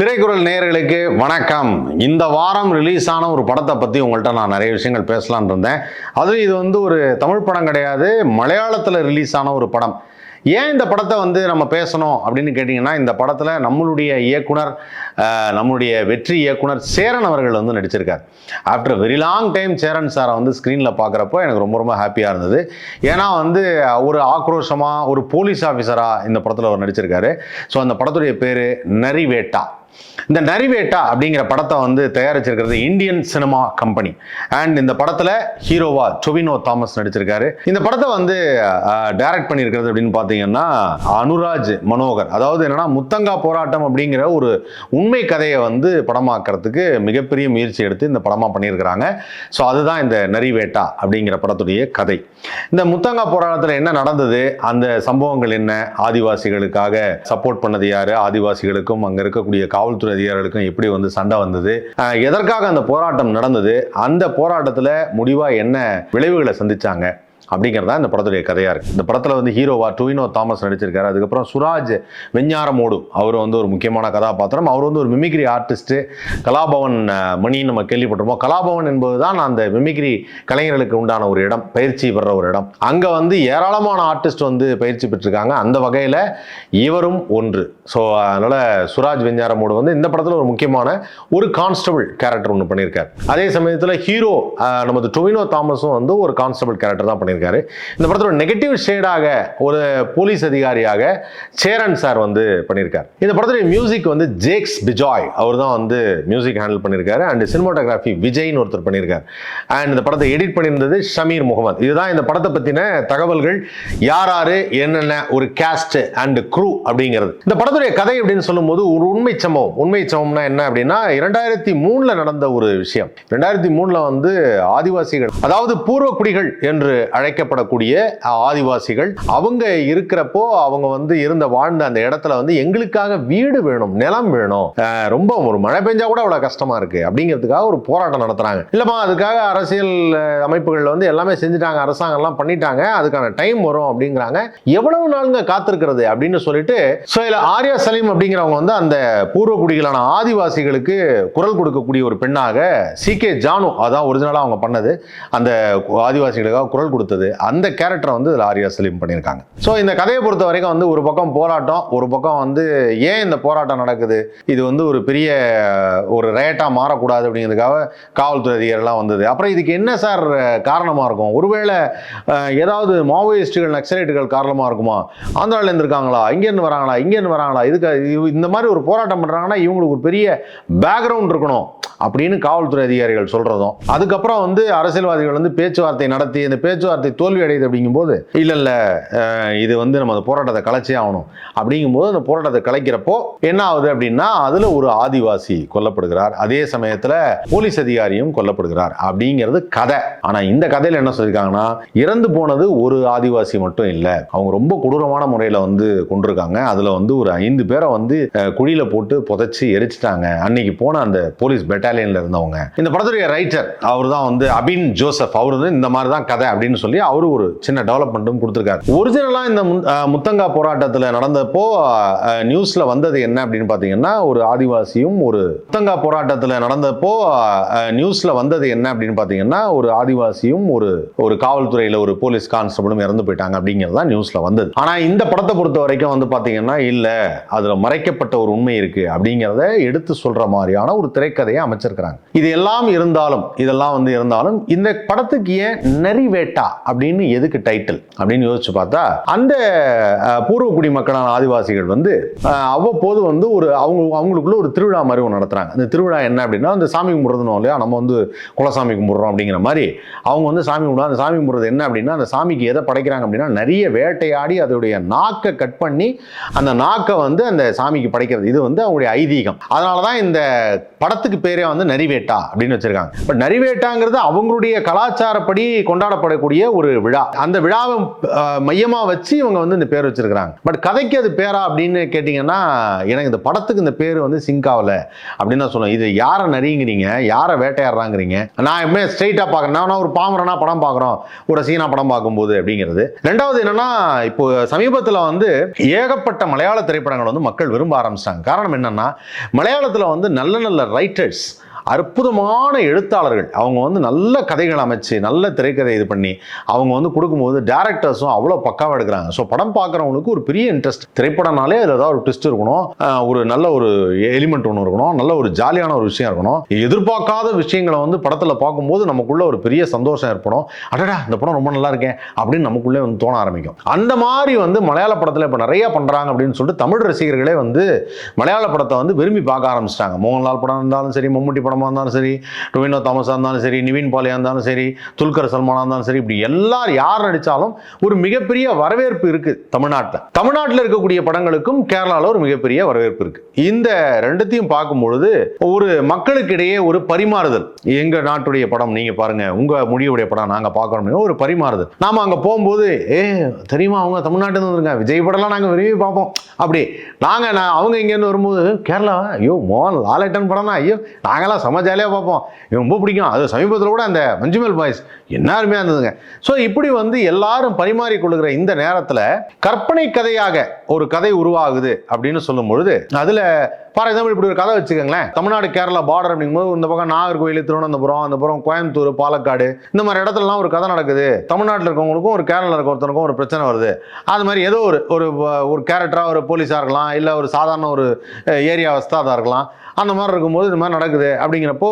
திரைக்குறள் நேயர்களுக்கு வணக்கம். இந்த வாரம் ரிலீஸ் ஆன ஒரு படத்தை பற்றி உங்கள்கிட்ட நான் நிறைய விஷயங்கள் பேசலான் இருந்தேன். அதுவும் இது வந்து ஒரு தமிழ் படம் கிடையாது மலையாளத்தில் ரிலீஸ் ஆன ஒரு படம். ஏன் இந்த படத்தை வந்து நம்ம பேசணும் அப்படின்னு கேட்டிங்கன்னா இந்த படத்தில் நம்மளுடைய இயக்குனர் நம்மளுடைய வெற்றி இயக்குனர் சேரன் அவர்கள் வந்து நடிச்சிருக்கார். After very long time Cheran சாரை வந்து ஸ்க்ரீனில் பார்க்குறப்போ எனக்கு ரொம்ப ரொம்ப ஹாப்பியாக இருந்தது. ஏன்னா வந்து ஒரு ஆக்ரோஷமாக ஒரு போலீஸ் ஆஃபீஸராக இந்த படத்தில் அவர் நடிச்சிருக்காரு. ஸோ அந்த படத்துடைய பேர் நரிவேட்டா. இந்த நரிவேட்டா அப்படிங்கிற படத்தை வந்து தயாரிச்சிருக்கிறது இந்தியன் சினிமா கம்பெனி. அண்ட் இந்த படத்தில் ஹீரோவா டொவினோ தாமஸ் நடிச்சிருக்காரு. இந்த படத்தை வந்து டைரக்ட் பண்ணியிருக்கிறது அப்படின்னு பார்த்தீங்கன்னா அனுராஜ் மனோகர். அதாவது என்னன்னா முத்தங்கா போராட்டம் அப்படிங்கிற ஒரு உண்மை கதையை வந்து படமாக்குறதுக்கு மிகப்பெரிய முயற்சி எடுத்து இந்த படமாக பண்ணியிருக்கிறாங்க. ஸோ அதுதான் இந்த நரிவேட்டா அப்படிங்கிற படத்துடைய கதை. இந்த முத்தங்கா போராட்டத்தில் என்ன நடந்தது? அந்த சம்பவங்கள் என்ன? ஆதிவாசிகளுக்காக சப்போர்ட் பண்ணது யாரு? ஆதிவாசிகளுக்கும் அங்கே இருக்கக்கூடிய காவல் காவல்துறை அதிகாரிகளுக்கும் எப்படி வந்து சண்டை வந்தது? எதற்காக அந்த போராட்டம் நடந்தது? அந்த போராட்டத்தில் முடிவாக என்ன விளைவுகளை சந்திச்சாங்க? அப்படிங்கிறதா இந்த படத்துடைய கதையாக இருக்குது இந்த படத்தில் வந்து ஹீரோவா டுவினோ தாமஸ் நடிச்சிருக்காரு. அதுக்கப்புறம் சுராஜ் வெஞ்ஞாரமோடு அவர் வந்து ஒரு முக்கியமான கதாபாத்திரம். அவர் வந்து ஒரு மிமிக்ரி ஆர்டிஸ்ட்டு கலாபவன் மணின்னு நம்ம கேள்விப்பட்டிருப்போம். கலாபவன் என்பது தான் அந்த மிமிக்ரி கலைஞர்களுக்கு உண்டான ஒரு இடம் பயிற்சி பெற ஒரு இடம். அங்கே வந்து ஏராளமான ஆர்டிஸ்ட் வந்து பயிற்சி பெற்றிருக்காங்க. அந்த வகையில் இவரும் ஒன்று. ஸோ அதனால் சுராஜ் வெஞ்ஞாரமோடு வந்து இந்த படத்தில் ஒரு முக்கியமான ஒரு கான்ஸ்டபிள் கேரக்டர் ஒன்று பண்ணியிருக்காரு. அதே சமயத்தில் ஹீரோ நமது டொவினோ தாமஸும் வந்து ஒரு கான்ஸ்டபிள் கேரக்டர் தான் பண்ணியிருக்காரு. பண்ணியிருக்காரு இந்த படத்தோட நெகட்டிவ் ஷேடாக ஒரு போலீஸ் அதிகாரியாக சேரன் சார் வந்து பண்ணியிருக்காரு. இந்த படத்துடைய மியூசிக் வந்து ஜேக்ஸ் பிஜாய் அவர் தான் வந்து மியூசிக் ஹேண்டில் பண்ணியிருக்காரு. அண்ட் சினிமாட்டோகிராஃபி விஜய்னு ஒருத்தர் பண்ணியிருக்காரு. அண்ட் இந்த படத்தை எடிட் பண்ணியிருந்தது ஷமீர் முகமது. இதுதான் இந்த படத்தை பற்றின தகவல்கள். யார் யார் என்னென்ன ஒரு கேஸ்ட் அண்ட் க்ரூ அப்படிங்கிறது. இந்த படத்துடைய கதை அப்படின்னு சொல்லும்போது ஒரு உண்மை சம்பவம். உண்மை சம்பவம்னா என்ன அப்படின்னா இரண்டாயிரத்தி மூணில் நடந்த ஒரு விஷயம். ரெண்டாயிரத்தி மூணில் வந்து ஆதிவாசிகள் அதாவது பூர்வ குடிகள் என்று அழை அழைக்கப்படக்கூடிய ஆதிவாசிகள். அவங்க இருக்கிறப்போ அவங்க வந்து இருந்த வாழ்ந்த அந்த இடத்துல வந்து எங்களுக்காக வீடு வேணும் நிலம் வேணும். ரொம்ப ஒரு மழை பெஞ்சா கூட அவ்வளவு கஷ்டமா இருக்கு. அப்படிங்கிறதுக்காக ஒரு போராட்டம் நடத்துறாங்க. இல்லம்மா அதுக்காக அரசியல் அமைப்புகளில் அமைப்புகள் வந்து எல்லாமே செஞ்சுட்டாங்க அரசாங்கம் எல்லாம் பண்ணிட்டாங்க அதுக்கான டைம் வரும் அப்படிங்கிறாங்க. எவ்வளவு நாளுங்க காத்திருக்கிறது அப்படின்னு சொல்லிட்டு ஸோ இதில் ஆர்யா சலீம் அப்படிங்கிறவங்க வந்து அந்த பூர்வ குடிகளான ஆதிவாசிகளுக்கு குரல் கொடுக்கக்கூடிய ஒரு பெண்ணாக சி கே ஜானு அதான் ஒரிஜினலாக அவங்க பண்ணது அந்த ஆதிவாசிகளுக்காக குரல் கொடுத்தது. அந்த கேரக்டரை வந்து இதில் ஆரியா சலீம் பண்ணியிருக்காங்க. ஸோ இந்த கதையை பொறுத்த வரைக்கும் வந்து ஒரு பக்கம் போராட்டம் ஒரு பக்கம் வந்து ஏன் இந்த போராட்டம் நடக்குது? இது வந்து ஒரு பெரிய ஒரு ரேட்டாக மாறக்கூடாது அப்படிங்கிறதுக்காக காவல்துறை அதிகாரிலாம் வந்தது. அப்புறம் இதுக்கு என்ன சார் காரணமாக இருக்கும்? ஒருவேளை ஏதாவது மாவோயிஸ்டுகள் நக்சலைட்டுகள் காரணமாக இருக்குமா? ஆந்திராவில் இருந்திருக்காங்களா? இங்கேருந்து வராங்களா? இங்கேருந்து வராங்களா? இதுக்கு இந்த மாதிரி ஒரு போராட்டம் பண்ணுறாங்கன்னா இவங்களுக்கு ஒரு பெரிய பேக்ரவுண்ட் இருக்கணும் அப்படின்னு காவல்துறை அதிகாரிகள் சொல்கிறதும் அதுக்கப்புறம் வந்து அரசியல்வாதிகள் வந்து பேச்சுவார்த்தை நடத்தி இந்த பேச்சுவார்த்தை தோல்வி அடையுது அப்படிங்கும்போது இல்லை இல்லை இது வந்து நம்ம அந்த போராட்டத்தை கலைச்சே ஆகணும். அப்படிங்கும்போது அந்த போராட்டத்தை கலைக்கிறப்போ என்ன ஆகுது அப்படின்னா அதில் ஒரு ஆதிவாசி கொல்லப்படுகிறார். அதே சமயத்தில் போலீஸ் அதிகாரியும் கொல்லப்படுகிறார் அப்படிங்கிறது கதை. ஆனால் இந்த கதையில் என்ன சொல்லியிருக்காங்கன்னா இறந்து போனது ஒரு ஆதிவாசி மட்டும் இல்லை. அவங்க ரொம்ப கொடூரமான முறையில் வந்து கொண்டிருக்காங்க அதில் வந்து ஒரு ஐந்து பேரை வந்து குழியில் போட்டு புதைச்சி எரிச்சிட்டாங்க. அன்னைக்கு போன அந்த போலீஸ் பெட்டாலியனில் இருந்தவங்க. இந்த படத்துடைய ரைட்டர் அவர் தான் வந்து அபின் ஜோசப். அவர் வந்து இந்த மாதிரி தான் கதை அப்படின்னு சொல்லி அவர் ஒரு சின்ன டெவலப்மெண்ட்டும் கொடுத்துருக்காரு. ஒரிஜினலா இந்த முத்தங்கா போராட்டத்தில் நடந்தப்போ நியூஸில் நியூஸ்ல வந்தது என்ன அப்படின்னு பார்த்தீங்கன்னா ஒரு ஆதிவாசியும் ஒரு முத்தங்கா போராட்டத்தில் நடந்தப்போ நியூஸில் நியூஸ்ல வந்தது என்ன அப்படின்னு பார்த்தீங்கன்னா ஒரு ஆதிவாசியும் ஒரு ஒரு காவல்துறையில ஒரு போலீஸ் கான்ஸ்டபிளும் இறந்து போயிட்டாங்க அப்படிங்கிறது தான் நியூஸ்ல வந்தது. ஆனா இந்த படத்தை பொறுத்த வரைக்கும் வந்து பாத்தீங்கன்னா இல்ல அதுல மறைக்கப்பட்ட ஒரு உண்மை இருக்கு அப்படிங்கிறத எடுத்து சொல்ற மாதிரியான ஒரு திரைக்கதையை அமைச்சிருக்கிறாங்க. இது எல்லாம் இருந்தாலும் இதெல்லாம் வந்து இருந்தாலும் இந்த படத்துக்கு ஏன் நரிவேட்டா அப்படின்னு எதுக்கு டைட்டில் அப்படின்னு யோசிச்சு பார்த்தா அந்த அஹ், பூர்வ குடிமக்களான ஆதிவாசிகள் வந்து அவ்வப்போது வந்து ஒரு அவங்க அவங்களுக்குள்ள ஒரு திருவிழா மாதிரி ஒன்று நடத்துகிறாங்க அந்த திருவிழா என்ன அப்படின்னா அந்த சாமி கும்பிட்றதுனோ இல்லையா? நம்ம வந்து குலசாமி கும்பிட்றோம் அப்படிங்கிற மாதிரி அவங்க வந்து சாமி கும்பிடுவோம் அந்த சாமி கும்பிட்றது என்ன அப்படின்னா அந்த சாமிக்கு எதை படைக்கிறாங்க அப்படின்னா நிறைய வேட்டையாடி அதோடைய நாக்கை கட் பண்ணி அந்த நாக்கை வந்து அந்த சாமிக்கு படைக்கிறது. இது வந்து அவங்களுடைய ஐதீகம். அதனால தான் இந்த படத்துக்கு பேரே வந்து நரிவேட்டா அப்படின்னு வச்சுருக்காங்க. பட் நரிவேட்டாங்கிறது அவங்களுடைய கலாச்சாரப்படி கொண்டாடப்படக்கூடிய ஒரு விழா. அந்த விழாவை மையமாக வச்சு இவங்க வந்து இந்த பேர் வச்சிருக்கிறாங்க. பட் கதைக்கு அது பேரா அப்படின்னு கேட்டிங்கன்னா எனக்கு இந்த படத்துக்கு இந்த பேர் வந்து சிங்க் ஆகல அப்படின்னு தான் சொல்லுவேன். இது யாரை நரிங்கிறீங்க யாரை வேட்டையாடுறாங்கிறீங்க? நான் எப்பவுமே ஸ்ட்ரெயிட்டாக பார்க்குறேன். நான் ஒரு பாமரனா படம் பார்க்குறோம். ஒரு சீனா படம் பார்க்கும்போது அப்படிங்கிறது. ரெண்டாவது என்னன்னா இப்போ சமீபத்தில் வந்து ஏகப்பட்ட மலையாள திரைப்படங்கள் வந்து மக்கள் விரும்ப ஆரம்பிச்சிட்டாங்க. காரணம் என்னன்னா மலையாளத்தில் வந்து நல்ல நல்ல ரைட்டர்ஸ் அற்புதமான எழுத்தாளர்கள். அவங்க வந்து நல்ல கதைகள் அமைச்சு நல்ல திரைக்கதை இது பண்ணி அவங்க வந்து கொடுக்கும்போது டேரக்டர்ஸும் அவ்வளோ பக்காவாக எடுக்கிறாங்க. ஸோ படம் பார்க்குறவங்களுக்கு ஒரு பெரிய இன்ட்ரெஸ்ட் திரைப்படம்னாலே அதில் ஏதாவது ஒரு ட்விஸ்ட் இருக்கணும். ஒரு நல்ல ஒரு எலிமெண்ட் ஒன்று இருக்கணும். நல்ல ஒரு ஜாலியான ஒரு விஷயம் இருக்கணும். எதிர்பார்க்காத விஷயங்களை வந்து படத்தில் பார்க்கும்போது நமக்குள்ள ஒரு பெரிய சந்தோஷம் ஏற்படும். அடடா இந்த படம் ரொம்ப நல்லா இருக்கேன் அப்படின்னு நமக்குள்ளே வந்து தோண ஆரம்பிக்கும். அந்த மாதிரி வந்து மலையாள படத்தில் இப்போ நிறைய பண்ணுறாங்க அப்படின்னு சொல்லிட்டு தமிழ் ரசிகர்களே வந்து மலையாள படத்தை வந்து விரும்பி பார்க்க ஆரம்பிச்சிட்டாங்க. மோகன்லால் படம் இருந்தாலும் சரி மம்முட்டி படமாக இருந்தாலும் சரி டொவினோ தாமஸாக இருந்தாலும் சரி நிவின் பாலியாக இருந்தாலும் சரி துல்கர் சல்மானா இருந்தாலும் சரி இப்படி எல்லார் யார் நடித்தாலும் ஒரு மிகப்பெரிய வரவேற்பு இருக்குது தமிழ்நாட்டில். தமிழ்நாட்டில் இருக்கக்கூடிய படங்களுக்கும் கேரளாவில் ஒரு மிகப்பெரிய வரவேற்பு இருக்குது இந்த ரெண்டுத்தையும் பார்க்கும்பொழுது ஒரு மக்களுக்கிடையே ஒரு பரிமாறுதல். எங்கள் நாட்டுடைய படம் நீங்கள் பாருங்க உங்கள் மொழியுடைய படம் நாங்கள் பார்க்குறோம் ஒரு பரிமாறுதல். நாம் அங்கே போகும்போது ஏ தெரியுமா அவங்க தமிழ்நாட்டில் வந்துருங்க விஜய் படம்லாம் நாங்கள் விரும்பி பார்ப்போம். அப்படி நாங்கள் நான் அவங்க இங்கேருந்து வரும்போது கேரளா ஐயோ மோகன் லாலேட்டன் படம்னா ஐயோ நாங்களாம் செம ஜாலியாக பார்ப்போம். எனக்கு ரொம்ப பிடிக்கும். அது சமீபத்தில் கூட அந்த மஞ்சுமல் பாய்ஸ் என்ன அருமையாக இருந்ததுங்க. ஸோ இப்படி வந்து எல்லாரும் பரிமாறிக்கொள்கிற இந்த நேரத்தில் கற்பனை கதையாக ஒரு கதை உருவாகுது அப்படின்னு சொல்லும் பொழுது அதில் ஃபார் எக்ஸாம்பிள் இப்படி ஒரு கதை வச்சுக்கோங்களேன். தமிழ்நாடு கேரளா பார்டர் அப்படிங்கும்போது இந்த பக்கம் நாகர்கோவில் திருவனந்தபுரம் அந்த புறம் கோயம்புத்தூர் பாலக்காடு இந்த மாதிரி இடத்துலலாம் ஒரு கதை நடக்குது. தமிழ்நாட்டில் இருக்கவங்களுக்கும் ஒரு கேரளாவில் இருக்க ஒருத்தனுக்கும் ஒரு பிரச்சனை வருது. அது மாதிரி ஏதோ ஒரு ஒரு ஒரு கேரக்டராக ஒரு போலீஸாக இருக்கலாம் இல்லை ஒரு சாதாரண ஒரு ஏரியா வஸ்தாதாக இருக்கலாம். அந்த மாதிரி இருக்கும்போது இந்த மாதிரி நடக்குது அப்படிங்கிறப்போ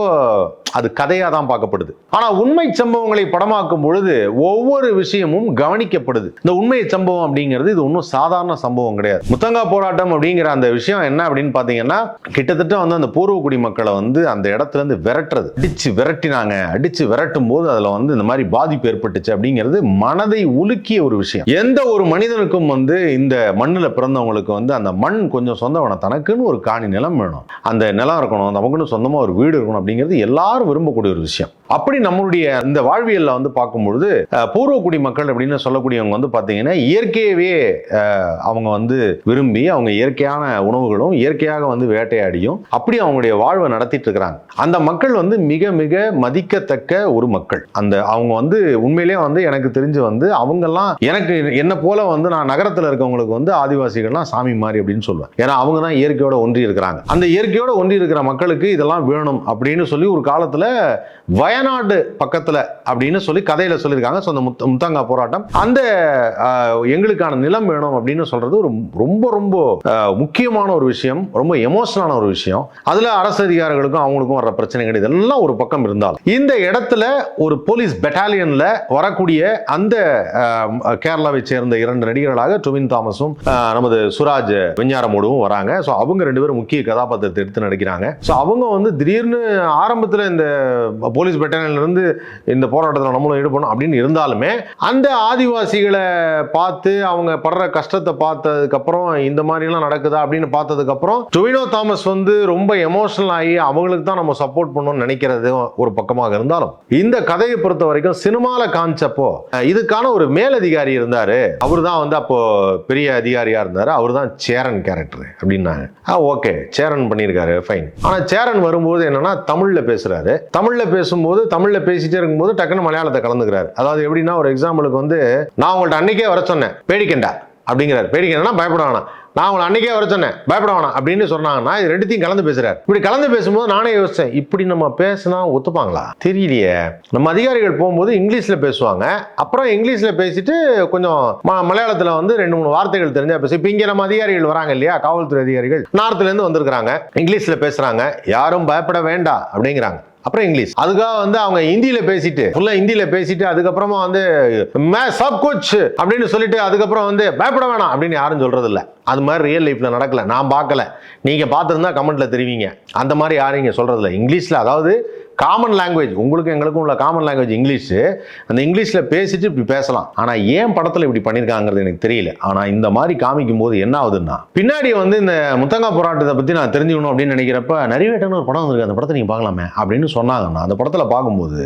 அது கதையாக தான் பார்க்கப்படுது. ஆனால் உண்மை சம்பவங்களை படமாக்கும் பொழுது ஒவ்வொரு விஷயமும் கவனிக்கப்படுது. இந்த உண்மை சம்பவம் அப்படிங்கிறது இது ஒன்றும் சாதாரண சம்பவம் கிடையாது. முத்தங்கா போராட்டம் அப்படிங்கிற அந்த விஷயம் என்ன அப்படின்னு பார்த்தீங்கன்னா கிட்டத்தட்ட வந்து அந்த பூர்வக்குடி மக்களை வந்து அந்த இடத்துல இருந்து விரட்டுறது. அடிச்சு விரட்டினாங்க. அடிச்சு விரட்டும் போது அதில் வந்து இந்த மாதிரி பாதிப்பு ஏற்பட்டுச்சு அப்படிங்கிறது மனதை உலுக்கிய ஒரு விஷயம். எந்த ஒரு மனிதனுக்கும் வந்து இந்த மண்ணில் பிறந்தவங்களுக்கு வந்து அந்த மண் கொஞ்சம் சொந்தவன தனக்குன்னு ஒரு காணி நிலம் வேணும். அந்த நிலம் இருக்கணும் நமக்குன்னு சொந்தமாக ஒரு வீடு இருக்கணும் அப்படிங்கிறது எல்லாரும் விரும்பக்கூடிய ஒரு விஷயம். அப்படி நம்மளுடைய இந்த வாழ்வியல்ல வந்து பார்க்கும்பொழுது பூர்வக்குடி மக்கள் அப்படின்னு சொல்லக்கூடியவங்க வந்து பார்த்தீங்கன்னா இயற்கையவே அவங்க வந்து விரும்பி அவங்க இயற்கையான உணவுகளும் இயற்கையாக வந்து வேட்டையாடியும் அப்படி அவங்களுடைய வாழ்வை நடத்திட்டு இருக்கிறாங்க. அந்த மக்கள் வந்து மிக மிக மதிக்கத்தக்க ஒரு மக்கள். அந்த அவங்க வந்து உண்மையிலேயே வந்து எனக்கு தெரிஞ்சு வந்து அவங்கெல்லாம் எனக்கு என்ன போல வந்து நான் நகரத்தில் இருக்கவங்களுக்கு வந்து ஆதிவாசிகள்லாம் சாமி மாதிரி அப்படின்னு சொல்லுவேன். ஏன்னா அவங்க தான் இயற்கையோட ஒன்றி இருக்கிறாங்க. அந்த இயற்கையோட ஒன்றி இருக்கிற மக்களுக்கு இதெல்லாம் வேணும் அப்படின்னு சொல்லி ஒரு காலத்தில் வய வயநாடு பக்கத்துல அப்படின்னு சொல்லி கதையில சொல்லியிருக்காங்க. ஸோ அந்த முத்த முத்தங்கா போராட்டம். அந்த எங்களுக்கான நிலம் வேணும் அப்படின்னு சொல்றது ஒரு ரொம்ப ரொம்ப முக்கியமான ஒரு விஷயம். ரொம்ப எமோஷனலான ஒரு விஷயம். அதுல அரசு அதிகாரிகளுக்கும் அவங்களுக்கும் வர்ற பிரச்சனைகள் இதெல்லாம் ஒரு பக்கம் இருந்தாலும் இந்த இடத்துல ஒரு போலீஸ் பெட்டாலியன்ல வரக்கூடிய அந்த கேரளாவை சேர்ந்த இரண்டு நடிகர்களாக டுவின் தாமஸும் நமது சுராஜ் வெஞ்ஞாரமோடுவும் வராங்க. ஸோ அவங்க ரெண்டு பேரும் முக்கிய கதாபாத்திரத்தை எடுத்து நடிக்கிறாங்க. ஸோ அவங்க வந்து திடீர்னு ஆரம்பத்தில் இந்த போலீஸ் பெட்டாலியன்ல இந்த போராட்டத்தில் நம்மளும் ஈடுபடணும் அப்படின்னு இருந்தாலுமே அந்த ஆதிவாசிகளை பார்த்து அவங்க படுற கஷ்டத்தை பார்த்ததுக்கப்புறம் இந்த மாதிரிலாம் நடக்குதா அப்படின்னு பார்த்ததுக்கப்புறம் டொவினோ தாமஸ் வந்து ரொம்ப எமோஷனல் ஆகி அவங்களுக்கு தான் நம்ம சப்போர்ட் பண்ணணும்னு நினைக்கிறது ஒரு பக்கமாக இருந்தாலும் இந்த கதையை பொறுத்த வரைக்கும் சினிமாவில் காமிச்சப்போ இதுக்கான ஒரு மேலதிகாரி இருந்தார். அவர் தான் வந்து அப்போ பெரிய அதிகாரியாக இருந்தார். அவர் தான் சேரன் கேரக்டர் அப்படின்னாங்க. ஆ ஓகே சேரன் பண்ணியிருக்காரு. ஃபைன் ஆனால் சேரன் வரும்போது என்னன்னா தமிழில் பேசுகிறாரு தமிழில் பேசும்போது தமிழில் பேசிட்டே இருக்கும்போது டக்குன்னு மலையாளத்தை கலந்துக்கிறாரு. அதாவது எப்படின்னா ஒரு எக்ஸாம்பிளுக்கு வந்து நான் உங்கள்கிட்ட அன்னைக்கே வர சொன்னேன் பேடிக்கண்டா அப்படிங்கிறார். பேடிக்கண்டா பயப்பட வேணாம். நான் உங்களை அன்னைக்கே வர சொன்னேன் பயப்பட வேணாம் அப்படின்னு சொன்னாங்கன்னா இது ரெண்டுத்தையும் கலந்து பேசுறாரு. இப்படி கலந்து பேசும்போது நானே யோசிச்சேன் இப்படி நம்ம பேசினா ஒத்துப்பாங்களா? தெரியலையே. நம்ம அதிகாரிகள் போகும்போது இங்கிலீஷில் பேசுவாங்க. அப்புறம் இங்கிலீஷில் பேசிட்டு கொஞ்சம் மலையாளத்தில் வந்து ரெண்டு மூணு வார்த்தைகள் தெரிஞ்சா பேசி இப்போ இங்கே நம்ம அதிகாரிகள் வராங்க இல்லையா? காவல்துறை அதிகாரிகள். நார்த்ல வந்திருக்கிறாங்க. இங்கிலீஷில் பேசுகிறாங்க யாரும் பயப்பட வேண்டாம் அப்படிங்கிறாங்க. அப்புறம் இங்கிலீஷ். அதுக்காக வந்து அவங்க ஹிந்தியில பேசிட்டு ஃபுல்லா ஹிந்தியில பேசிட்டு அதுக்கப்புறமா வந்து மே சப் குச் அப்படின்னு சொல்லிட்டு அதுக்கப்புறம் வந்து பயப்பட வேணாம் அப்படின்னு யாரும் சொல்றது இல்லை அது மாதிரி ரியல் லைஃப்ல நடக்கல. நான் பார்க்கல. நீங்க பார்த்துருந்தா கமெண்ட்ல தெரிவிங்க. அந்த மாதிரி யாரும் இங்க சொல்றது இல்லை இங்கிலீஷ்ல அதாவது காமன் லாங்குவேஜ் உங்களுக்கு எங்களுக்கும் உள்ள காமன் லாங்குவேஜ் இங்கிலீஷு. அந்த இங்கிலீஷில் பேசிட்டு இப்படி பேசலாம். ஆனால் ஏன் படத்தில் இப்படி பண்ணியிருக்காங்கிறது எனக்கு தெரியல. ஆனால் இந்த மாதிரி காமிக்கும் போது என்ன ஆகுதுன்னா பின்னாடி வந்து இந்த முத்தங்கா போராட்டத்தை பற்றி நான் தெரிஞ்சுக்கணும் அப்படின்னு நினைக்கிறப்ப நரிவேட்டன்னு ஒரு படம் வந்திருக்கு. அந்த படத்தை நீங்கள் பார்க்கலாமே அப்படின்னு சொன்னாங்கன்னா அந்த படத்தில் பார்க்கும்போது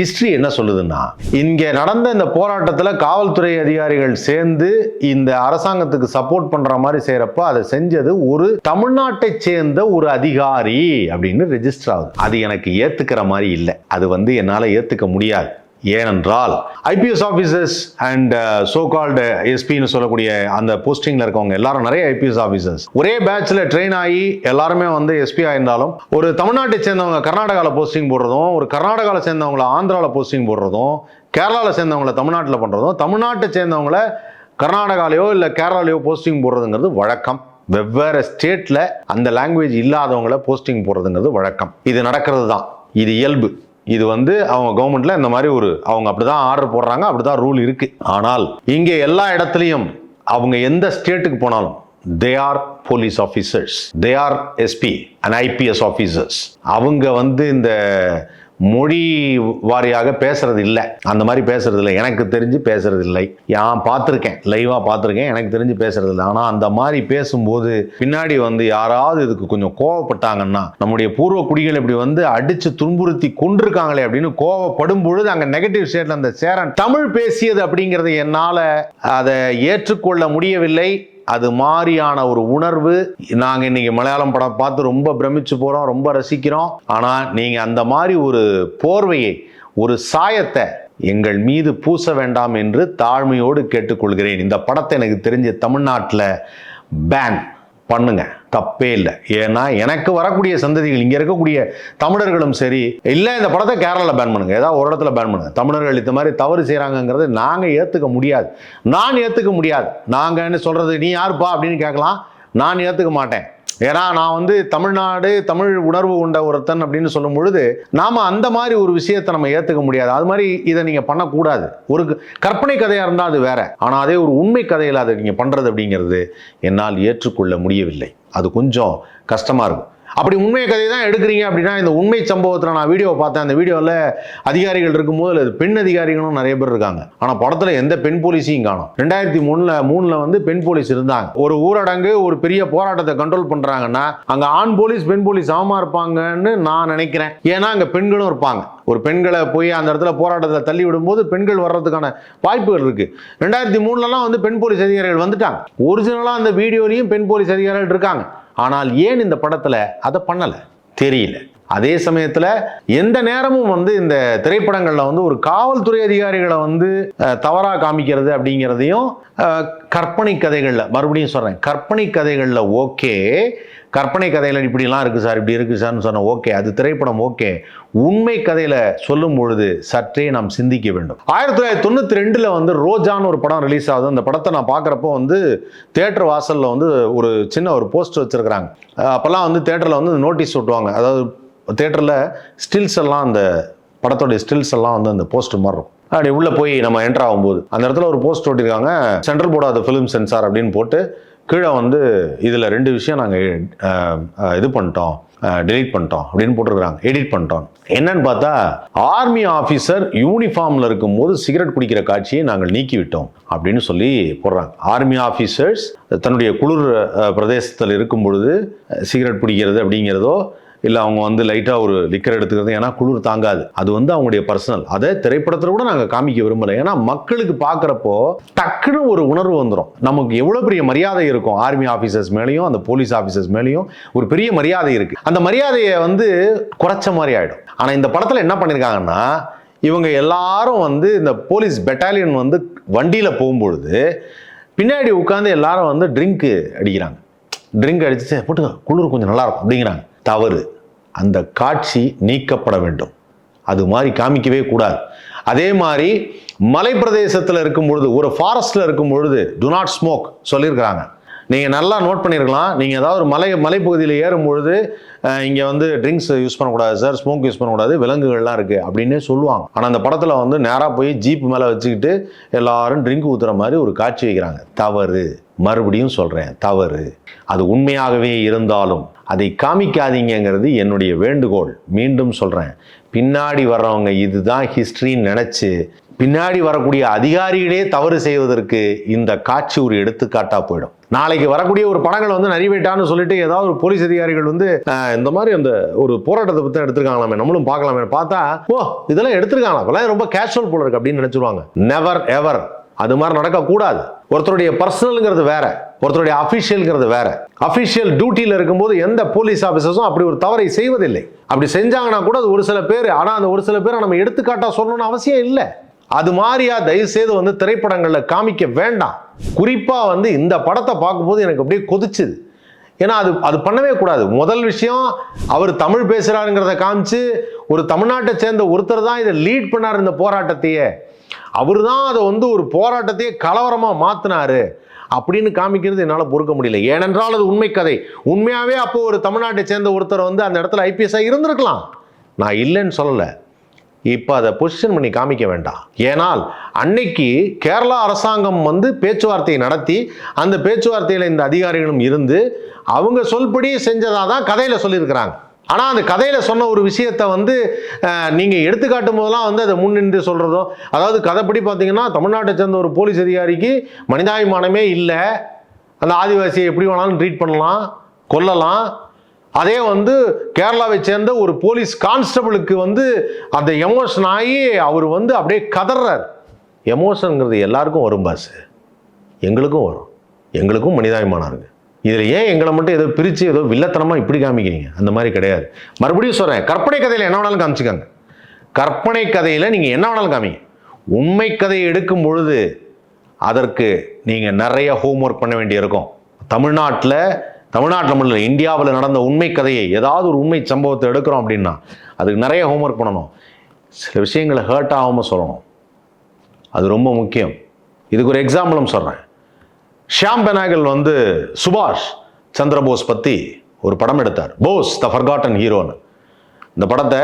ஹிஸ்ட்ரி என்ன சொல்லுதுன்னா இங்கே நடந்த இந்த போராட்டத்தில் காவல்துறை அதிகாரிகள் சேர்ந்து இந்த அரசாங்கத்துக்கு சப்போர்ட் பண்ணுற மாதிரி செய்கிறப்ப அதை செஞ்சது ஒரு தமிழ்நாட்டை சேர்ந்த ஒரு அதிகாரி அப்படின்னு ரெஜிஸ்டர் ஆகுது. அது எனக்கு ஏற்றுக்க ஏத்துக்கிற மாதிரி இல்லை. அது வந்து என்னால் ஏற்றுக்க முடியாது. ஏனென்றால் IPS officers and so called எஸ்பின்னு சொல்லக்கூடிய அந்த போஸ்டிங்கில் இருக்கவங்க எல்லாரும் நிறைய ஐபிஎஸ் ஆஃபீஸர்ஸ் ஒரே பேட்சில் ட்ரெயின் ஆகி எல்லாருமே வந்து எஸ்பி ஆயிருந்தாலும் ஒரு தமிழ்நாட்டை சேர்ந்தவங்க கர்நாடகாவில் போஸ்டிங் போடுறதும் ஒரு கர்நாடகாவில் சேர்ந்தவங்கள ஆந்திராவில் போஸ்டிங் போடுறதும் கேரளாவில் சேர்ந்தவங்கள தமிழ்நாட்டில் பண்ணுறதும் தமிழ்நாட்டை சேர்ந்தவங்கள கர்நாடகாலையோ இல்லை கேரளாலையோ போஸ்டிங் போடுறதுங்கிறது வழக்கம். வெவ்வேறு ஸ்டேட்டில் அந்த லாங்குவேஜ் இல்லாதவங்கள போஸ்டிங் போடுறதுங்கிறது வழக்கம். இது நடக்கிறது தான் இது இயல்பு. இது வந்து அவங்க கவர்மெண்ட்ல இந்த மாதிரி ஒரு அவங்க அப்படிதான் ஆர்டர் போடுறாங்க அப்படிதான் ரூல் இருக்கு. ஆனால் இங்கே எல்லா இடத்துலையும் அவங்க எந்த ஸ்டேட்டுக்கு போனாலும் they are police officers they are SP and IPS officers அவங்க வந்து இந்த மொழி வாரியாக பேசுறது இல்லை அந்த மாதிரி பேசுறது இல்லை எனக்கு தெரிஞ்சு பேசுறது இல்லை நான் பார்த்துருக்கேன். லைவாக பார்த்துருக்கேன். எனக்கு தெரிஞ்சு பேசுறது இல்லை ஆனால் அந்த மாதிரி பேசும்போது பின்னாடி வந்து யாராவது இதுக்கு கொஞ்சம் கோவப்பட்டாங்கன்னா நம்முடைய பூர்வ குடிகள் இப்படி வந்து அடிச்சு துன்புறுத்தி கொண்டிருக்காங்களே அப்படின்னு கோவப்படும் பொழுது அங்கே நெகட்டிவ் ஸ்டேட்ல அந்த சேரன் தமிழ் பேசியது அப்படிங்கிறது என்னால் அதை ஏற்றுக்கொள்ள முடியவில்லை. அது மாதிரியான ஒரு உணர்வு நாங்கள் இன்னைக்கு மலையாளம் படம் பார்த்து ரொம்ப பிரமிச்சு போகிறோம் ரொம்ப ரசிக்கிறோம். ஆனால் நீங்கள் அந்த மாதிரி ஒரு போர்வையை ஒரு சாயத்தை எங்கள் மீது பூச வேண்டாம் என்று தாழ்மையோடு கேட்டுக்கொள்கிறேன். இந்த படத்தை எனக்கு தெரிஞ்ச தமிழ்நாட்டில் பேன் பண்ணுங்க. தப்பே இல்லை. ஏன்னா எனக்கு வரக்கூடிய சந்ததிகள் இங்கே இருக்கக்கூடிய தமிழர்களும் சரி இல்லை இந்த படத்தை கேரளாவில் பேன் பண்ணுங்க. ஏதாவது ஒரு இடத்துல பேன் பண்ணுங்க. தமிழர்கள் இந்த மாதிரி தவறு செய்கிறாங்கங்கிறது நாங்கள் ஏற்றுக்க முடியாது. நான் ஏற்றுக்க முடியாது. நாங்கள் என்ன சொல்கிறது நீ யாருப்பா? அப்படின்னு கேட்கலாம். நான் ஏற்றுக்க மாட்டேன். ஏன்னா நான் வந்து தமிழ்நாடு தமிழ் உணர்வு கொண்ட ஒருத்தன் அப்படின்னு சொல்லும் பொழுது நாம அந்த மாதிரி ஒரு விஷயத்தை நம்ம ஏற்றுக்க முடியாது. அது மாதிரி இதை நீங்க பண்ணக்கூடாது. ஒரு கற்பனை கதையா இருந்தால் அது வேற. ஆனால் அதே ஒரு உண்மை கதையில் அதை நீங்க பண்றது அப்படிங்கிறது என்னால் ஏற்றுக்கொள்ள முடியவில்லை. அது கொஞ்சம் கஷ்டமா இருக்கும். அப்படி உண்மை கதை தான் எடுக்கிறீங்க அப்படின்னா இந்த உண்மை சம்பவத்தில் நான் வீடியோ பார்த்தேன். அந்த வீடியோவில் அதிகாரிகள் இருக்கும்போது அது பெண் அதிகாரிகளும் நிறைய பேர் இருக்காங்க. ஆனால் படத்தில் எந்த பெண் போலீஸையும் காணும். ரெண்டாயிரத்தி மூணில் மூணில் வந்து பெண் போலீஸ் இருந்தாங்க. ஒரு ஊரடங்கு ஒரு பெரிய போராட்டத்தை கண்ட்ரோல் பண்ணுறாங்கன்னா அங்கே ஆண் போலீஸ் பெண் போலீஸ் சமமாக இருப்பாங்கன்னு நான் நினைக்கிறேன். ஏன்னா அங்கே பெண்களும் இருப்பாங்க. ஒரு பெண்களை போய் அந்த இடத்துல போராட்டத்தில் தள்ளி விடும்போது பெண்கள் வர்றதுக்கான வாய்ப்புகள் இருக்குது ரெண்டாயிரத்தி மூணுலலாம் வந்து பெண் போலீஸ் அதிகாரிகள் வந்துட்டாங்க. ஒரிஜினலாக அந்த வீடியோலையும் பெண் போலீஸ் அதிகாரிகள் இருக்காங்க. ஆனால் ஏன் இந்த படத்தில் அதை பண்ணலை? தெரியல. அதே சமயத்தில் எந்த நேரமும் வந்து இந்த திரைப்படங்களில் வந்து ஒரு காவல்துறை அதிகாரிகளை வந்து தவறாக காமிக்கிறது அப்படிங்கிறதையும் கற்பனை கதைகளில் மறுபடியும் சொல்கிறேன் கற்பனை கதைகளில் ஓகே கற்பனை கதையில் இப்படிலாம் இருக்குது சார் இப்படி இருக்குது சார்னு சொன்ன ஓகே அது திரைப்படம் ஓகே. உண்மை கதையில் சொல்லும் பொழுது சற்றே நாம் சிந்திக்க வேண்டும். ஆயிரத்தி தொள்ளாயிரத்தி தொண்ணூற்றி ரெண்டில் வந்து ரோஜான்னு ஒரு படம் ரிலீஸ் ஆகுது. அந்த படத்தை நான் பார்க்குறப்போ வந்து தேட்டர் வாசலில் வந்து ஒரு சின்ன ஒரு போஸ்ட் வச்சுருக்கிறாங்க. அப்போல்லாம் வந்து தேட்டரில் வந்து நோட்டீஸ் ஒட்டுவாங்க. அதாவது தேட்டரில் ஸ்டில்ஸ் எல்லாம் அந்த படத்தோடைய ஸ்டில்ஸ் எல்லாம் வந்து அந்த போஸ்ட் மாறும் அப்படி உள்ளே போய் நம்ம என்டர் ஆகும்போது. அந்த இடத்துல ஒரு post ஓட்டியிருக்காங்க central board of film censor அப்படின்னு போட்டு கீழே வந்து இதில் ரெண்டு விஷயம் நாங்கள் இது பண்ணிட்டோம். டெலீட் பண்ணிட்டோம் அப்படின்னு போட்டிருக்கிறாங்க. எடிட் பண்ணிட்டோம். என்னன்னு பார்த்தா ஆர்மி ஆஃபீஸர் யூனிஃபார்மில் இருக்கும்போது சிகரெட் குடிக்கிற காட்சியை நாங்கள் நீக்கிவிட்டோம் அப்படின்னு சொல்லி போடுறாங்க. ஆர்மி ஆஃபீஸர்ஸ் தன்னுடைய குளிர் பிரதேசத்தில் இருக்கும் பொழுது சிகரெட் பிடிக்கிறது அப்படிங்கிறதோ இல்லை அவங்க வந்து லைட்டாக ஒரு லிக்கர் எடுத்துக்கிறது ஏன்னா குளிர் தாங்காது. அது வந்து அவங்களுடைய பர்சனல் அதை திரைப்படத்தில் கூட நாங்கள் காமிக்க விரும்பலை. ஏன்னா மக்களுக்கு பார்க்குறப்போ டக்குன்னு ஒரு உணர்வு வந்துடும் நமக்கு எவ்வளோ பெரிய மரியாதை இருக்கும்? ஆர்மி ஆஃபீஸர்ஸ் மேலேயும் அந்த போலீஸ் ஆஃபீஸர்ஸ் மேலேயும் ஒரு பெரிய மரியாதை இருக்குது அந்த மரியாதையை வந்து குறைச்ச மாதிரி ஆகிடும் ஆனால் இந்த படத்தில் என்ன பண்ணியிருக்காங்கன்னா இவங்க எல்லாரும் வந்து இந்த போலீஸ் பெட்டாலியன் வந்து வண்டியில் போகும்பொழுது பின்னாடி உட்காந்து எல்லாரும் வந்து ட்ரிங்க்கு அடிக்கிறாங்க. ட்ரிங்க் அடிச்சு போட்டு குளிர் கொஞ்சம் நல்லாயிருக்கும் அப்படிங்கிறாங்க. தவறு. அந்த காட்சி நீக்கப்பட வேண்டும். அது மாதிரி காமிக்கவே கூடாது. அதே மாதிரி மலை பிரதேசத்தில் இருக்கும் பொழுது ஒரு ஃபாரஸ்ட்டில் இருக்கும் பொழுது டு நாட் ஸ்மோக் சொல்லியிருக்கிறாங்க. நீங்கள் நல்லா நோட் பண்ணியிருக்கலாம் நீங்கள் ஏதாவது ஒரு மலை மலைப்பகுதியில் ஏறும் பொழுது இங்கே வந்து ட்ரிங்க்ஸ் யூஸ் பண்ணக்கூடாது சார் ஸ்மோக் யூஸ் பண்ணக்கூடாது. விலங்குகள்லாம் இருக்குது அப்படின்னே சொல்லுவாங்க. ஆனால் அந்த படத்தில் வந்து நேராக போய் ஜீப் மேலே வச்சுக்கிட்டு எல்லாரும் ட்ரிங்க் ஊற்றுற மாதிரி ஒரு காட்சி வைக்கிறாங்க. தவறு. மறுபடியும் சொல்கிறேன் தவறு. அது உண்மையாகவே இருந்தாலும் அதை காமிக்காதீங்கங்கிறது என்னுடைய வேண்டுகோள். மீண்டும் சொல்கிறேன் பின்னாடி வர்றவங்க இதுதான் ஹிஸ்ட்ரின்னு நினச்சி பின்னாடி வரக்கூடிய அதிகாரிகளே தவறு செய்வதற்கு இந்த காட்சி ஒரு எடுத்துக்காட்டாக போயிடும். நாளைக்கு வரக்கூடிய ஒரு படங்கள் வந்து நிறைவேட்டான்னு சொல்லிட்டு ஏதாவது ஒரு போலீஸ் அதிகாரிகள் வந்து இந்த மாதிரி அந்த ஒரு போராட்டத்தை பற்றி எடுத்திருக்காங்களாமே நம்மளும் பார்க்கலாமே பார்த்தா ஓ இதெல்லாம் எடுத்திருக்காங்களா ரொம்ப கேஷுவல் போல இருக்கு அப்படின்னு நினச்சிருவாங்க. நெவர் எவர் அது மாதிரி நடக்கக்கூடாது. ஒருத்தருடைய பர்சனலுங்கிறது வேற ஒருத்தருடைய அஃபிஷியல்ங்கிறது வேற. அஃபிஷியல் டியூட்டியில் இருக்கும்போது எந்த போலீஸ் ஆஃபீஸர்ஸும் அப்படி ஒரு தவறை செய்வதில்லை. அப்படி செஞ்சாங்கன்னா கூட அது ஒரு சில பேர் ஆனால் அந்த ஒரு சில பேரை நம்ம எடுத்துக்காட்டாக சொல்லணும்னு அவசியம் இல்லை. அது மாதிரியா தயவு செய்து வந்து திரைப்படங்களில் காமிக்க வேண்டாம். குறிப்பாக வந்து இந்த படத்தை பார்க்கும்போது எனக்கு அப்படியே கொதிச்சுது. ஏன்னா அது அது பண்ணவே கூடாது. முதல் விஷயம் அவர் தமிழ் பேசுகிறாருங்கிறத காமிச்சு ஒரு தமிழ்நாட்டை சேர்ந்த ஒருத்தர் தான் இதை லீட் பண்ணார் இந்த போராட்டத்தையே. அவர் தான் அதை வந்து ஒரு போராட்டத்தையே கலவரமாக மாற்றினாரு அப்படின்னு காமிக்கிறது என்னால் பொறுக்க முடியல. ஏனென்றால் அது உண்மை கதை. உண்மையாகவே அப்போ ஒரு தமிழ்நாட்டை சேர்ந்த ஒருத்தர் வந்து அந்த இடத்துல ஐபிஎஸ்ஸாக இருந்திருக்கலாம். நான் இல்லைன்னு சொல்லலை. இப்போ அதை பொசிஷன் பண்ணி காமிக்க வேண்டாம். ஏனால் அன்னைக்கு கேரளா அரசாங்கம் வந்து பேச்சுவார்த்தையை நடத்தி அந்த பேச்சுவார்த்தையில் இந்த அதிகாரிகளும் இருந்து அவங்க சொல்படி செஞ்சதாக தான் கதையில் சொல்லியிருக்கிறாங்க. ஆனால் அந்த கதையில் சொன்ன ஒரு விஷயத்தை வந்து நீங்கள் எடுத்துக்காட்டும் போதெல்லாம் வந்து அதை முன்னின்று சொல்கிறதோ அதாவது கதைப்படி பார்த்தீங்கன்னா தமிழ்நாட்டை சேர்ந்த ஒரு போலீஸ் அதிகாரிக்கு மனிதாபிமானமே இல்லை. அந்த ஆதிவாசியை எப்படி வேணாலும் ட்ரீட் பண்ணலாம் கொல்லலாம். அதே வந்து கேரளாவை சேர்ந்த ஒரு போலீஸ் கான்ஸ்டபிளுக்கு வந்து அந்த எமோஷன் ஆகி அவர் வந்து அப்படியே கதறார் எமோஷனுங்கிறது எல்லாருக்கும் வரும் பாஸ் எங்களுக்கும் வரும். எங்களுக்கும் மனிதாபிமானம் இருக்குது இதில் ஏன் எங்களை மட்டும் ஏதோ பிரித்து ஏதோ வில்லத்தனமாக இப்படி காமிக்கிறீங்க? அந்த மாதிரி கிடையாது. மறுபடியும் சொல்கிறேன் கற்பனை கதையில் என்ன வேணாலும் காமிச்சுக்காங்க. கற்பனை கதையில் நீங்கள் என்ன வேணாலும் காமிங்க. உண்மை கதையை எடுக்கும் பொழுது அதற்கு நீங்கள் நிறைய ஹோம்ஒர்க் பண்ண வேண்டியிருக்கும் தமிழ்நாட்டில் தமிழ்நாட்டில் மட்டும் இல்லை இந்தியாவில் நடந்த உண்மை கதையை ஏதாவது ஒரு உண்மை சம்பவத்தை எடுக்கிறோம் அப்படின்னா அதுக்கு நிறைய ஹோம்ஒர்க் பண்ணணும். சில விஷயங்களை ஹர்ட் ஆகாமல் சொல்லணும். அது ரொம்ப முக்கியம். இதுக்கு ஒரு எக்ஸாம்பிளும் சொல்கிறேன் ஷியாம் பெனாகல் வந்து சுபாஷ் சந்திரபோஸ் பற்றி ஒரு படம் எடுத்தார். போஸ் த ஃபர்காட்டன் ஹீரோன்னு இந்த படத்தை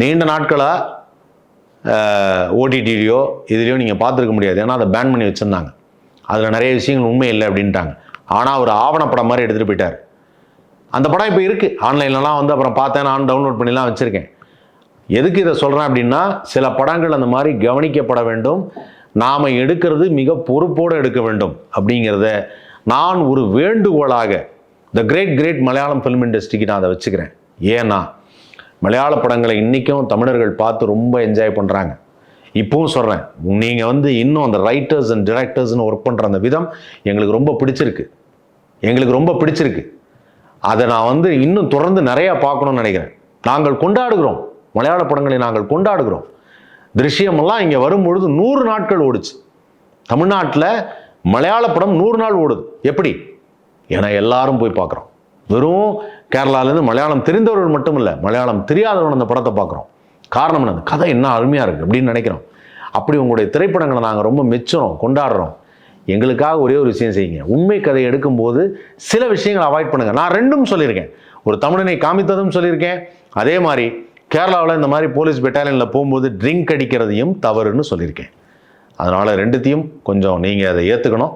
நீண்ட நாட்களாக ஓடிடிலையோ இதுலேயோ நீங்கள் பார்த்துருக்க முடியாது. ஏன்னா அதை பேன் பண்ணி வச்சுருந்தாங்க. அதில் நிறைய விஷயங்கள் உண்மை இல்லை அப்படின்ட்டாங்க. ஆனால் ஒரு ஆவணப்படம் மாதிரி எடுத்துகிட்டு போயிட்டார். அந்த படம் இப்போ இருக்குது ஆன்லைன்லலாம் வந்து அப்புறம் பார்த்தேன். நான் டவுன்லோட் பண்ணிலாம் வச்சுருக்கேன். எதுக்கு இதை சொல்கிறேன் அப்படின்னா சில படங்கள் அந்த மாதிரி கவனிக்கப்பட வேண்டும். நாம் எடுக்கிறது மிக பொறுப்போடு எடுக்க வேண்டும் அப்படிங்கிறத நான் ஒரு வேண்டுகோளாக the great great Malayalam film இண்டஸ்ட்ரிக்கு நான் அதை வச்சுக்கிறேன். ஏன்னா மலையாள படங்களை இன்றைக்கும் தமிழர்கள் பார்த்து ரொம்ப என்ஜாய் பண்ணுறாங்க இப்பவும் சொல்கிறேன் நீங்கள் வந்து இன்னும் அந்த ரைட்டர்ஸ் அண்ட் டிரெக்டர்ஸ்னு ஒர்க் பண்ணுற அந்த விதம் எங்களுக்கு ரொம்ப பிடிச்சிருக்கு. எங்களுக்கு ரொம்ப பிடிச்சிருக்கு. அதை நான் வந்து இன்னும் தொடர்ந்து நிறையா பார்க்கணும்னு நினைக்கிறேன். நாங்கள் கொண்டாடுகிறோம். மலையாள படங்களை நாங்கள் கொண்டாடுகிறோம். திருஷ்யமெல்லாம் இங்கே வரும்பொழுது நூறு நாட்கள் ஓடுச்சு. தமிழ்நாட்டில் மலையாள படம் நூறு நாள் ஓடுது. எப்படி? ஏன்னா எல்லாரும் போய் பார்க்குறோம். வெறும் கேரளாலேருந்து மலையாளம் தெரிந்தவர்கள் மட்டும் இல்லை மலையாளம் தெரியாதவர்கள் அந்த படத்தை பார்க்குறோம். காரணம் என்ன கதை என்ன அருமையாக இருக்குது அப்படின்னு நினைக்கிறோம். அப்படி உங்களுடைய திரைப்படங்களை நாங்கள் ரொம்ப மெச்சுறோம் கொண்டாடுறோம். எங்களுக்காக ஒரே ஒரு விஷயம் செய்யுங்க. உண்மை கதை எடுக்கும்போது சில விஷயங்களை அவாய்ட் பண்ணுங்கள் நான் ரெண்டும் சொல்லியிருக்கேன். ஒரு தமிழனை காமித்ததும் சொல்லியிருக்கேன். அதே மாதிரி கேரளாவில் இந்த மாதிரி போலீஸ் பெட்டாலியனில் போகும்போது ட்ரிங்க் அடிக்கிறதையும் தவறுன்னு சொல்லியிருக்கேன். அதனால் ரெண்டுத்தையும் கொஞ்சம் நீங்கள் அதை ஏற்றுக்கணும்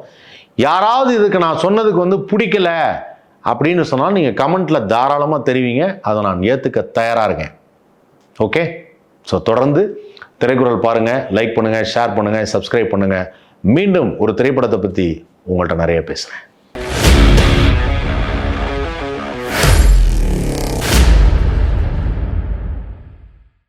யாராவது இதுக்கு நான் சொன்னதுக்கு வந்து பிடிக்கல அப்படின்னு சொன்னால் நீங்கள் கமெண்ட்டில் தாராளமாக தெரிவிங்க. அதை நான் ஏற்றுக்க தயாராக இருக்கேன். ஓகே? ஸோ தொடர்ந்து திரைக்குறள் பாருங்கள் லைக் பண்ணுங்கள் ஷேர் பண்ணுங்கள் சப்ஸ்கிரைப் பண்ணுங்கள் மீண்டும் ஒரு திரைப்படத்தை பற்றி உங்கள்கிட்ட நிறைய பேசுகிறேன்